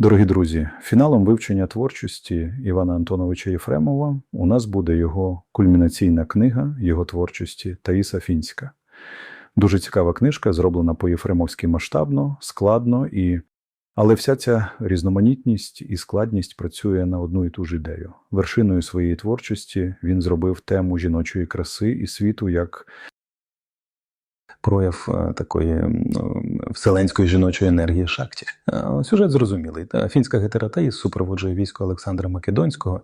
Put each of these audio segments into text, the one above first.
Дорогі друзі, фіналом вивчення творчості Івана Антоновича Єфремова у нас буде його кульмінаційна книга його творчості Таїса Фінська. Дуже цікава книжка, зроблена по-єфремовськи масштабно, складно і. Але вся ця різноманітність і складність працює на одну і ту ж ідею. Вершиною своєї творчості він зробив тему жіночої краси і світу як прояв е, такої е, вселенської жіночої енергії шакті. Е, Сюжет зрозумілий. Фінська із супроводжує військо Олександра Македонського.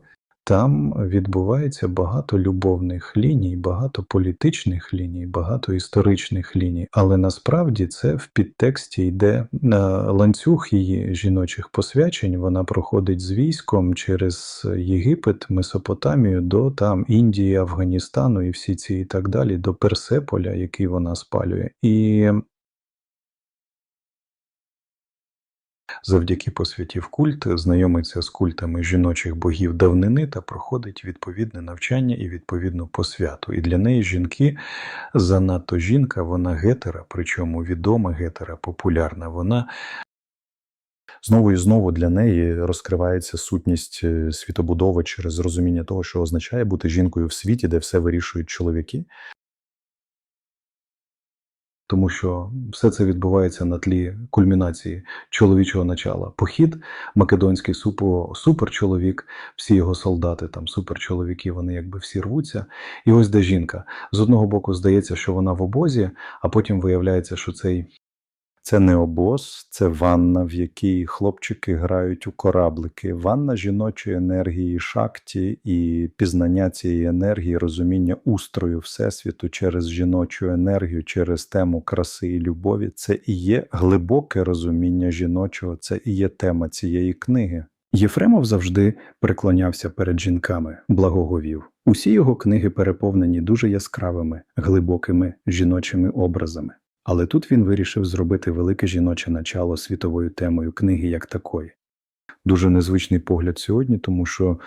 Там відбувається багато любовних ліній, багато політичних ліній, багато історичних ліній. Але насправді це в підтексті йде на ланцюг її жіночих посвячень. Вона проходить з військом через Єгипет, Месопотамію до там Індії, Афганістану і всі ці і так далі, до Персеполя, який вона спалює. І завдяки посвятів культ знайомиться з культами жіночих богів давнини та проходить відповідне навчання і відповідну посвяту. І для неї жінки занадто жінка, вона гетера, причому відома гетера, популярна. Вона Знову і знову для неї розкривається сутність е, світобудови через розуміння того, що означає бути жінкою в світі, де все вирішують чоловіки. Тому що все це відбувається на тлі кульмінації чоловічого начала. Похід македонський супо суперчоловік, всі його солдати, там суперчоловіки, вони якби всі рвуться. І ось де жінка. З одного боку здається, що вона в обозі, а потім виявляється, що цей Це не обоз, це ванна, в якій хлопчики грають у кораблики. Ванна жіночої енергії шакті і пізнання цієї енергії, розуміння устрою всесвіту через жіночу енергію, через тему краси і любові. Це і є глибоке розуміння жіночого, це і є тема цієї книги. Єфремов завжди преклонявся перед жінками, благоговів. Усі його книги переповнені дуже яскравими, глибокими жіночими образами. Але тут він вирішив зробити велике жіноче начало світовою темою книги як такої. Дуже незвичний погляд сьогодні, тому що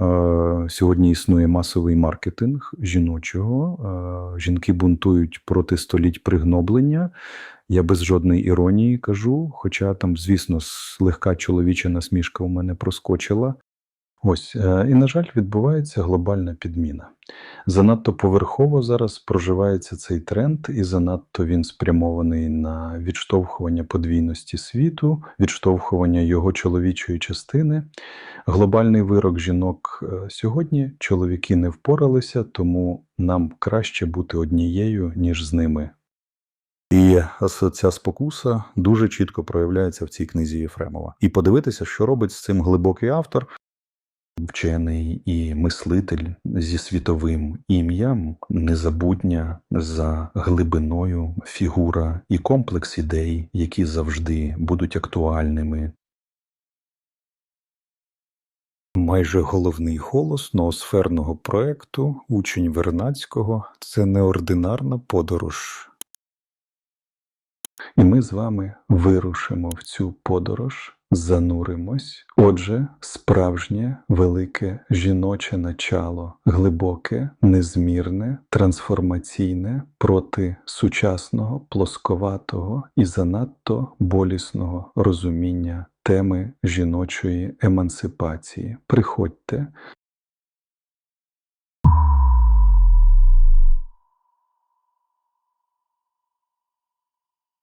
е, сьогодні існує масовий маркетинг жіночого. Е, жінки бунтують проти століть пригноблення. Я без жодної іронії кажу, хоча там, звісно, легка чоловіча насмішка у мене проскочила. Ось, е, і, на жаль, відбувається глобальна підміна. Занадто поверхово зараз проживається цей тренд, і занадто він спрямований на відштовхування подвійності світу, відштовхування його чоловічої частини. Глобальний вирок жінок е, сьогодні чоловіки не впоралися, тому нам краще бути однією, ніж з ними. І ця спокуса дуже чітко проявляється в цій книзі Єфремова. І подивитися, що робить з цим глибокий автор. Вчений і мислитель зі світовим ім'ям, незабутня за глибиною фігура і комплекс ідей, які завжди будуть актуальними. Майже головний голос ноосферного проекту, учень Вернацького це неординарна подорож. І ми з вами вирушимо в цю подорож, зануримось. Отже, справжнє велике жіноче начало, глибоке, незмірне, трансформаційне проти сучасного, плосковатого і занадто болісного розуміння теми жіночої емансипації. Приходьте,